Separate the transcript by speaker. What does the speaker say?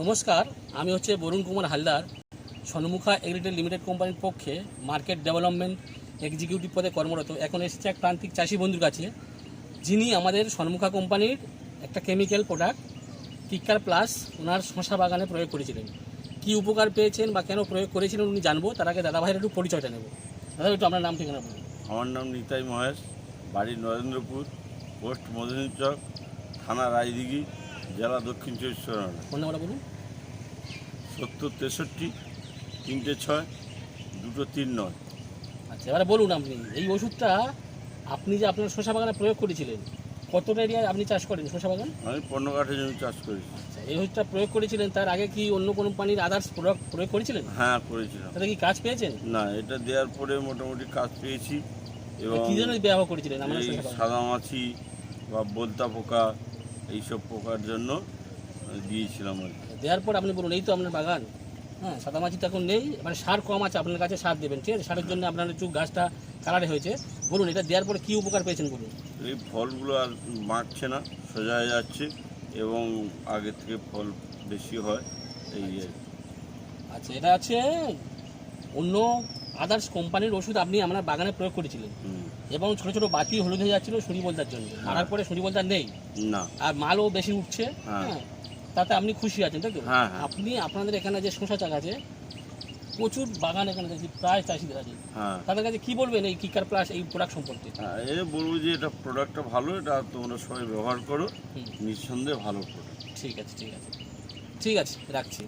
Speaker 1: নমস্কার, আমি হচ্ছে বরুণ কুমার হালদার, সন্মুখা এগ্রিটেল লিমিটেড কোম্পানির পক্ষে মার্কেট ডেভেলপমেন্ট এক্সিকিউটিভ পদে কর্মরত। এখন এসেছে এক প্রান্তিক চাষি বন্ধুর কাছে, যিনি আমাদের সন্মুখা কোম্পানির একটা কেমিক্যাল প্রোডাক্ট কিকার প্লাস ওনার শশা বাগানে প্রয়োগ করেছিলেন। কি উপকার পেয়েছেন বা কেন প্রয়োগ করেছিলেন উনি জানব, তার আগে দাদা ভাইয়ের একটু পরিচয়টা নেব। দাদা একটু আপনার নাম ঠিকানা বলুন।
Speaker 2: আমার নাম নিতাই মহেশ, বাড়ি নরেন্দ্রপুর, পোস্ট মদনী চক, থানা রায়দিঘি। জেলা দক্ষিণ চব্বিশ পরগনা।
Speaker 1: ফোন নাম্বারটা বলুন।
Speaker 2: সত্তর তেষট্টি তিনটে ছয় দুটো তিন নয়।
Speaker 1: আচ্ছা এবারে বলুন আপনি এই ওষুধটা আপনি যে আপনার শশা বাগানে প্রয়োগ করেছিলেন কতটা এরিয়ায় আপনি চাষ করেন শশা বাগান?
Speaker 2: আমি পণ্য কাঠের জমি চাষ করেছি।
Speaker 1: আচ্ছা এই ওষুধটা প্রয়োগ করেছিলেন তার আগে কি অন্য কোনো পানির আদার্স প্রোডাক্ট প্রয়োগ করেছিলেন?
Speaker 2: হ্যাঁ করেছিলাম।
Speaker 1: তাতে কি কাজ পেয়েছেন?
Speaker 2: না এটা দেওয়ার পরে মোটামুটি কাজ পেয়েছি এবং
Speaker 1: কি জন্য ব্যবহার করেছিলেন আমরা
Speaker 2: এই
Speaker 1: শশা বাগানে?
Speaker 2: বা বলতা পোকা এইসব পোকার জন্য দিয়েছিলাম আর
Speaker 1: দেওয়ার পর আপনি বলুন এই তো আপনার বাগান। হ্যাঁ সাদা মাছি তো এখন নেই মানে সার কম আছে আপনার কাছে সার দেবেন ঠিক আছে? সারের জন্য আপনার একটু গাছটা কালারে হয়েছে। বলুন এটা দেওয়ার পরে কী উপকার পেয়েছেন বলুন?
Speaker 2: এই ফলগুলো আর বাঁকছে না সোজা হয়ে যাচ্ছে এবং আগে থেকে ফল বেশি হয় এই কি।
Speaker 1: আচ্ছা এটা আছে অন্য আদার্স কোম্পানির ওষুধ আপনি আপনার বাগানে প্রয়োগ করেছিলেন।
Speaker 2: হুম,
Speaker 1: এবং ছোটো ছোটো বাতি হলুদ হয়ে যাচ্ছিল সরি বলতার জন্য। মারার পরে সরি বলতার নেই।
Speaker 2: না।
Speaker 1: আর মালও বেশি উঠছে।
Speaker 2: হ্যাঁ।
Speaker 1: হ্যাঁ। তাতে আপনি খুশি আছেন তাই তো?
Speaker 2: হ্যাঁ, হ্যাঁ।
Speaker 1: আপনি আপনাদের এখানে যে শশা চাষ আছে প্রচুর বাগান এখানে দেখছি প্রায় চাষিদের আছে।
Speaker 2: হ্যাঁ।
Speaker 1: তাদের কাছে কি বলবেন এই কিকার প্লাস এই প্রোডাক্ট সম্পর্কে?
Speaker 2: হ্যাঁ, এ বলব যে এটা প্রোডাক্টটা ভালো এটা তোমরা সবাই ব্যবহার করো। নিঃসন্দেহে ভালো প্রোডাক্ট
Speaker 1: ঠিক আছে ঠিক আছে। ঠিক আছে রাখছি।